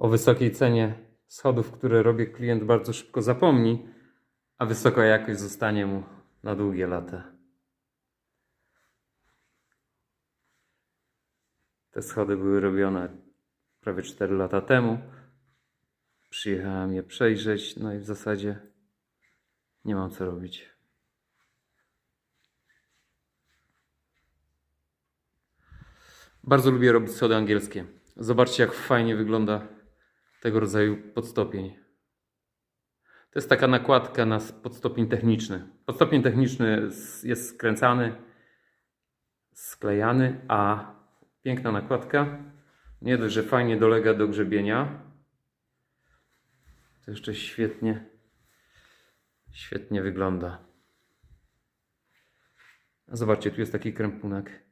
O wysokiej cenie schodów, które robię, klient bardzo szybko zapomni, a wysoka jakość zostanie mu na długie lata. Te schody były robione prawie 4 lata temu. Przyjechałem je przejrzeć, no i w zasadzie nie mam co robić. Bardzo lubię robić schody angielskie. Zobaczcie, jak fajnie wygląda tego rodzaju podstopień. To jest taka nakładka na podstopień techniczny. Podstopień techniczny jest skręcany, sklejany, a piękna nakładka nie dość, że fajnie dolega do grzebienia, to jeszcze świetnie, świetnie wygląda. Zobaczcie, tu jest taki krępunek.